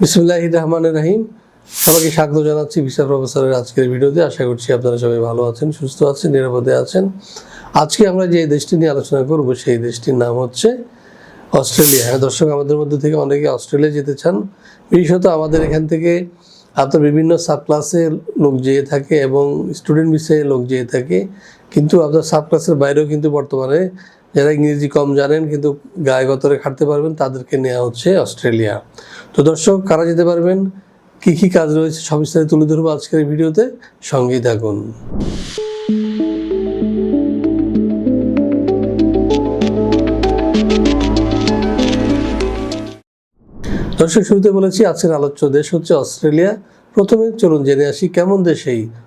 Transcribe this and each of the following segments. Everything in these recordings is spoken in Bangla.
বিসমুল্লাহ রহমানের রাহিম। সবাইকে স্বাগত জানাচ্ছি বিশাল প্রফেসরের আজকের ভিডিওতে। আশা করছি আপনারা সবাই ভালো আছেন, সুস্থ আছেন, নিরাপদে আছেন। আজকে আমরা যে দেশটি নিয়ে আলোচনা করব, সেই দেশটির নাম হচ্ছে অস্ট্রেলিয়া। হ্যাঁ দর্শক, আমাদের মধ্যে থেকে অনেকে অস্ট্রেলিয়া যেতে চান। বিশেষত আমাদের এখান থেকে আপনার বিভিন্ন সাব ক্লাসে লোক যেয়ে থাকে এবং স্টুডেন্ট বিষয়ে লোক যেয়ে থাকে। কিন্তু আপনার সাব ক্লাসের বাইরেও কিন্তু বর্তমানে যারা ইংরেজি কম জানেন কিন্তু গায়ে গতরে খাটতে পারবেন, তাদেরকে নেওয়া হচ্ছে অস্ট্রেলিয়া। তো দর্শক, কারা যেতে পারবেন? কি কি কাজ রয়েছে সব বিস্তারিত তুলে ধরবো আজকের ভিডিওতে। সঙ্গেই থাকুন। দর্শক, শুরুতে বলেছি, আজকের আলোচ্য দেশ হচ্ছে অস্ট্রেলিয়া। প্রথমে চলুন জেনে আসি, কেমন দেশ এই?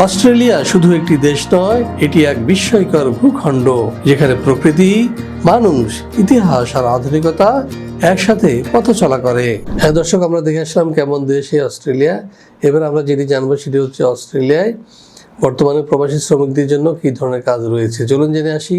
অস্ট্রেলিয়া শুধু একটি দেশ নয়, এটি এক বিস্ময়কর ভূখণ্ড, যেখানে প্রকৃতি, মানুষ, ইতিহাস আর আধুনিকতা একসাথে পথ চলা করে। হ্যাঁ দর্শক, আমরা দেখে আসলাম কেমন দেশ এই অস্ট্রেলিয়া। এবার আমরা যেটি জানব সেটি হচ্ছে অস্ট্রেলিয়ায় বর্তমানে প্রবাসী শ্রমিকদের জন্য কি ধরনের কাজ রয়েছে। চলুন জেনে আসি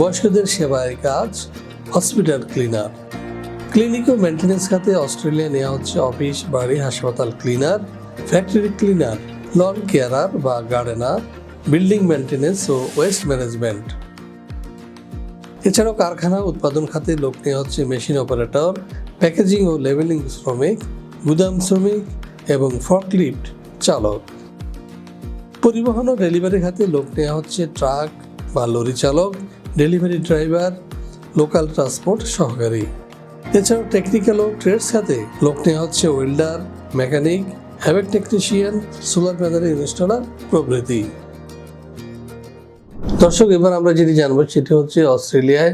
বয়স্কদের সেবায় কাজ, হসপিটাল ক্লিনার ক্লিনিক ও মেনটেন্যান্স খাতে অস্ট্রেলিয়া নেওয়া হচ্ছে অফিস, বাড়ি, হাসপাতাল cleaner, factory cleaner, lawn carer বা গার্ডেনার, বিল্ডিং মেনটেন্যান্স ও ওয়েস্ট ম্যানেজমেন্ট। এছাড়াও কারখানা উৎপাদন খাতে লোক নেওয়া হচ্ছে মেশিন অপারেটর, প্যাকেজিং ও লেভেলিং শ্রমিক, গুদাম শ্রমিক এবং ফর্কলিফট চালক। পরিবহন ও ডেলিভারি খাতে লোক নেওয়া হচ্ছে ট্রাক বা লরি চালক ডেলিভারি ড্রাইভার, লোকাল ট্রান্সপোর্ট সহকারী। এছাড়াও টেকনিক্যাল ও ট্রেডস খাতে লোক নেওয়া হচ্ছে welder mechanic HVAC technician solar panel installer প্রভৃতি। দর্শক, এবার আমরা যেটি জানব সেটি হচ্ছে অস্ট্রেলিয়ায়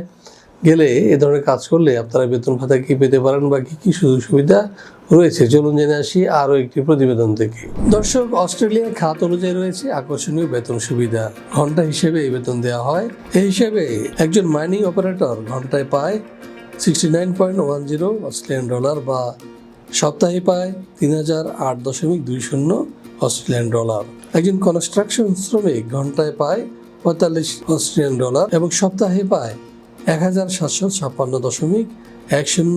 গেলে এ ধরনের কাজ করলে আপনারা বেতন ভাতা কি পেতে পারেন বা কি কি সুযোগ সুবিধা রয়েছে। চলুন জেনে আসি আরও একটি প্রতিবেদন থেকে। দর্শক, অস্ট্রেলিয়ার খাত অনুযায়ী রয়েছে আকর্ষণীয় বেতন সুবিধা। ঘণ্টা হিসেবে এই বেতন দেওয়া হয়। এই হিসেবে একজন মাইনিং অপারেটর ঘন্টায় পায় sixty nine point one zero Australian dollar বা সপ্তাহে পায় তিন হাজার আট দশমিক দুই শূন্য অস্ট্রেলিয়ান ডলার। একজন কনস্ট্রাকশন শ্রমিক ঘন্টায় পায় পঁয়তাল্লিশ অস্ট্রেলিয়ান ডলার এবং সপ্তাহে পায় এক হাজার সাতশো ছাপ্পান্ন দশমিক এক শূন্য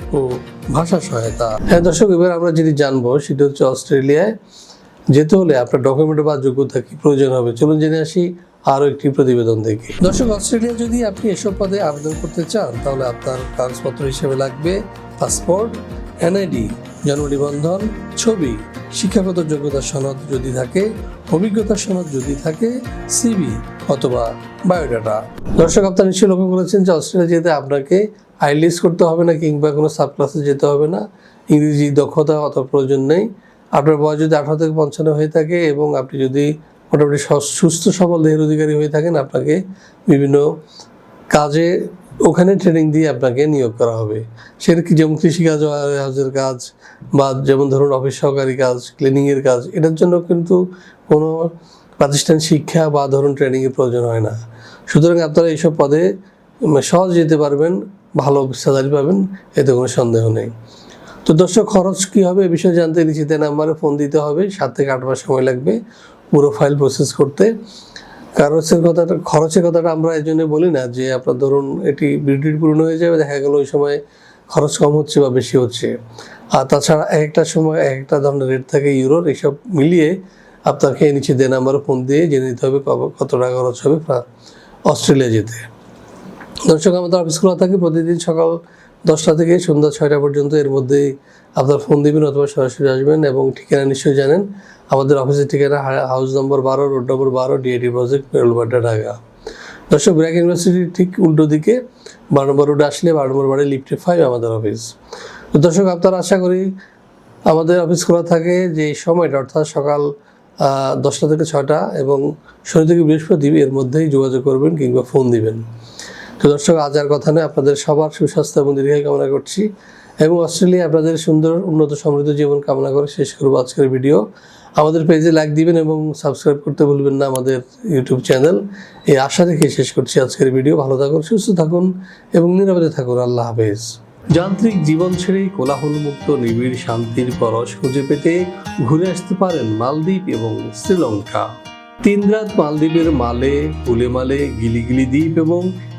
ও ভাষা সহায়তা। হ্যাঁ দর্শক, এবার আমরা যেটি জানব সেটি হচ্ছে অস্ট্রেলিয়ায় যেতে হলে আপনার ডকুমেন্ট বা যোগ্যতা কি প্রয়োজন হবে? চলুন জেনে আসি আরও একটি প্রতিবেদন থেকে দর্শক, অস্ট্রেলিয়া যদি আপনি এসব পদে আবেদন করতে চান, তাহলে আপনার কাগজপত্র হিসেবে লাগবে পাসপোর্ট, এনআইডি জন্ম নিবন্ধন ছবি, শিক্ষাগত যোগ্যতা সনদ যদি থাকে, অভিজ্ঞতা সনদ যদি থাকে সিবি অথবা বায়োডাটা। দর্শক, আপনারা নিশ্চয়ই লক্ষ্য করেছেন যে অস্ট্রেলিয়া যেতে আপনাকে আইলিস করতে হবে না, কিংবা কোনো সাব ক্লাসে যেতে হবে না। ইংরেজি দক্ষতা অত প্রয়োজন নেই। আপনার বয়স যদি আঠারো থেকে পঞ্চান্ন হয়ে থাকে এবং আপনি যদি মোটামুটি সুস্থ সবল দেহের অধিকারী হয়ে থাকেন, আপনাকে বিভিন্ন কাজে, ওখানে ট্রেনিং দিয়ে আপনাকে নিয়োগ করা হবে। সেটা কি যেমন কৃষিকাজ হাউসের কাজ, বা যেমন ধরুন অফিস সহকারী কাজ ক্লিনিংয়ের কাজ, এটার জন্য কিন্তু কোনো প্রাতিষ্ঠান শিক্ষা বা ধরুন ট্রেনিংয়ের প্রয়োজন হয় না। সুতরাং আপনারা এইসব পদে সহজ যেতে পারবেন। ভালো স্যালারি পাবেন, এতে কোনো সন্দেহ নেই। তো দর্শক, খরচ কী হবে এ বিষয়ে জানতে নিশ্চিত নাম্বারে ফোন দিতে হবে, সাত থেকে আট মাস সময় লাগবে পুরো ফাইল প্রসেস করতে। খরচের কথাটা খরচের কথাটা আমরা এই জন্য বলি না যে আপনার ধরুন এটি বিদ্যুৎ পূর্ণ হয়ে যাবে, দেখা গেল ওই সময় খরচ কম হচ্ছে বা বেশি হচ্ছে। আর তাছাড়া এক একটা সময় এক একটা ধরনের রেট থাকে ইউরোর এইসব মিলিয়ে আপনাকে নিচে দেন নাম্বারে ফোন দিয়ে জেনে নিতে হবে কত টাকা খরচ হবে অস্ট্রেলিয়া যেতে। দর্শক, আমাদের অফিস খোলা থাকে প্রতিদিন সকাল দশটা থেকে সন্ধ্যা ছয়টা পর্যন্ত। এর মধ্যেই আপনার ফোন দিবেন অথবা সরাসরি আসবেন এবং ঠিকানা নিশ্চয়ই জানেন। আমাদের অফিসের ঠিকানা হাউস নম্বর বারো রোড নম্বর বারো ডিএডি প্রজেক্ট মেরুলবাড্ডা ঢাকা। দর্শক ব্র্যাক ইউনিভার্সিটির ঠিক উল্টো দিকে বারো নম্বর রোডে আসলে বারো নম্বর বাড়ি লিফটে ফাইভ আমাদের অফিস দর্শক, আপনারা আশা করি আমাদের অফিস খোলা থাকে যে সময়টা, অর্থাৎ সকাল দশটা থেকে ছটা এবং শনি থেকে বৃহস্পতি এর মধ্যেই যোগাযোগ করবেন কিংবা ফোন দিবেন। তো দর্শক, আজ আর কথা নয়। আপনাদের সবার সুস্বাস্থ্য এবং দীর্ঘায়ু কামনা করছি এবং অস্ট্রেলিয়া আপনাদের সুন্দর, উন্নত, সমৃদ্ধ জীবন কামনা করে শেষ করব আজকের ভিডিও। আমাদের পেজে লাইক দিবেন এবং সাবস্ক্রাইব করতে ভুলবেন না আমাদের ইউটিউব চ্যানেল এই আশা রেখে শেষ করছি আজকের ভিডিও। ভালো থাকুন, সুস্থ থাকুন এবং নিরাপদে থাকুন। আল্লাহ হাফেজ। যান্ত্রিক জীবন ছেড়ে কোলাহলমুক্ত, নিবিড়, শান্তির পরশ খুঁজে পেতে ঘুরে আসতে পারেন মালদ্বীপ এবং শ্রীলঙ্কা। তিন রাত মালদ্বীপের মালে উলেমালে গিলিগিলি দ্বীপ এবং